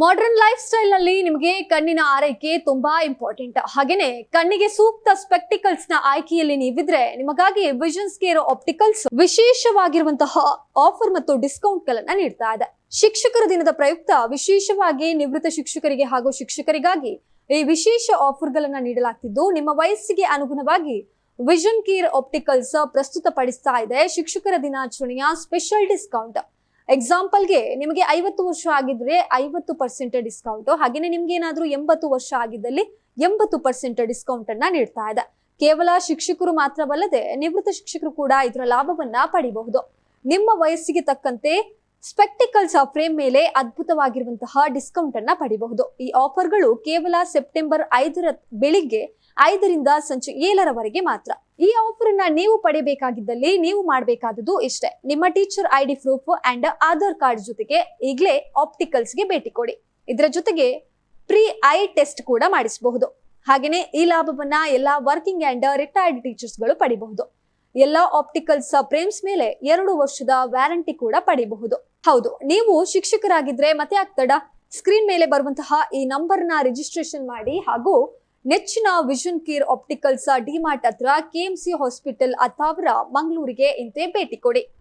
Modern life ಸ್ಟೈಲ್ನಲ್ಲಿ ನಿಮಗೆ ಕಣ್ಣಿನ ಆರೈಕೆ ತುಂಬಾ ಇಂಪಾರ್ಟೆಂಟ್ ಹಾಗೇನೆ ಕಣ್ಣಿಗೆ ಸೂಕ್ತ ಸ್ಪೆಕ್ಟಿಕಲ್ಸ್ನ ಆಯ್ಕೆಯಲ್ಲಿ ನೀವಿದ್ರೆ ನಿಮಗಾಗಿ ವಿಷನ್ಸ್ ಕೇರ್ ಆಪ್ಟಿಕಲ್ಸ್ ವಿಶೇಷವಾಗಿರುವಂತಹ ಆಫರ್ ಮತ್ತು ಡಿಸ್ಕೌಂಟ್ ಗಳನ್ನ ನೀಡ್ತಾ ಇದೆ. ಶಿಕ್ಷಕರ ದಿನದ ಪ್ರಯುಕ್ತ ವಿಶೇಷವಾಗಿ ನಿವೃತ್ತ ಶಿಕ್ಷಕರಿಗೆ ಹಾಗೂ ಶಿಕ್ಷಕರಿಗಾಗಿ ಈ ವಿಶೇಷ ಆಫರ್ ಗಳನ್ನ ನೀಡಲಾಗ್ತಿದ್ದು ನಿಮ್ಮ ವಯಸ್ಸಿಗೆ ಅನುಗುಣವಾಗಿ ವಿಷನ್ ಕೇರ್ ಆಪ್ಟಿಕಲ್ಸ್ ಪ್ರಸ್ತುತಪಡಿಸ್ತಾ ಇದೆ. ಶಿಕ್ಷಕರ ದಿನಾಚರಣೆಯ ಸ್ಪೆಷಲ್ ಡಿಸ್ಕೌಂಟ್ ಎಕ್ಸಾಂಪಲ್ಗೆ ನಿಮಗೆ ಐವತ್ತು ವರ್ಷ ಆಗಿದ್ರೆ ಐವತ್ತು ಪರ್ಸೆಂಟ್ ಡಿಸ್ಕೌಂಟ್ ಹಾಗೇನೆ ನಿಮ್ಗೆ ಏನಾದರೂ ಎಂಬತ್ತು ವರ್ಷ ಆಗಿದ್ದಲ್ಲಿ ಎಂಬತ್ತು ಪರ್ಸೆಂಟ್ ಡಿಸ್ಕೌಂಟ್ ಅನ್ನ ನೀಡ್ತಾ ಇದೆ. ಕೇವಲ ಶಿಕ್ಷಕರು ಮಾತ್ರವಲ್ಲದೆ ನಿವೃತ್ತ ಶಿಕ್ಷಕರು ಕೂಡ ಇದರ ಲಾಭವನ್ನ ಪಡಿಬಹುದು. ನಿಮ್ಮ ವಯಸ್ಸಿಗೆ ತಕ್ಕಂತೆ ಸ್ಪೆಕ್ಟಿಕಲ್ಸ್ ಫ್ರೇಮ್ ಮೇಲೆ ಅದ್ಭುತವಾಗಿರುವಂತಹ ಡಿಸ್ಕೌಂಟ್ ಅನ್ನ ಪಡಿಬಹುದು. ಈ ಆಫರ್ಗಳು ಕೇವಲ ಸೆಪ್ಟೆಂಬರ್ ಐದರ ಬೆಳಿಗ್ಗೆ ಐದರಿಂದ ಸಂಜೆ ಏಳರವರೆಗೆ ಮಾತ್ರ. ಈ ಆಫರ್ ಅನ್ನ ನೀವು ಪಡೆಯಬೇಕಾಗಿದ್ದಲ್ಲಿ ನೀವು ಮಾಡಬೇಕಾದದ್ದು ಇಷ್ಟೇ. ನಿಮ್ಮ teacher I D proof and Aadhaar card ಜೊತೆಗೆ ಈಗಲೇ ಆಪ್ಟಿಕಲ್ಸ್ಗೆ ಭೇಟಿ ಕೊಡಿ. ಇದರ ಜೊತೆಗೆ ಪ್ರೀ ಐ ಟೆಸ್ಟ್ ಕೂಡ ಮಾಡಿಸಬಹುದು. ಹಾಗೆಯೇ ಈ ಲಾಭವನ್ನ ಎಲ್ಲಾ ವರ್ಕಿಂಗ್ ಅಂಡ್ ರಿಟೈರ್ಡ್ ಟೀಚರ್ಸ್ಗಳು ಪಡಿಬಹುದು. ಎಲ್ಲಾ ಆಪ್ಟಿಕಲ್ಸ್ ಫ್ರೇಮ್ಸ್ ಮೇಲೆ ಎರಡು ವರ್ಷದ ವ್ಯಾರಂಟಿ ಕೂಡ ಪಡಿಬಹುದು. ಹೌದು, ನೀವು ಶಿಕ್ಷಕರಾಗಿದ್ರೆ ಮತ್ತೆ ಆಗ್ತಡ ಸ್ಕ್ರೀನ್ ಮೇಲೆ ಬರುವಂತಹ ಈ ನಂಬರ್ನ ರಿಜಿಸ್ಟ್ರೇಷನ್ ಮಾಡಿ ಹಾಗೂ ನೆಚ್ಚಿನ ವಿಷನ್ ಕೇರ್ ಆಪ್ಟಿಕಲ್ಸ್ ಡಿಮಾರ್ಟ್ ಹತ್ರ ಕೆಎಂಸಿ ಹಾಸ್ಪಿಟಲ್ ಅಥಾವರ ಮಂಗಳೂರಿಗೆ ಇಂತೆ ಭೇಟಿ ಕೊಡಿ.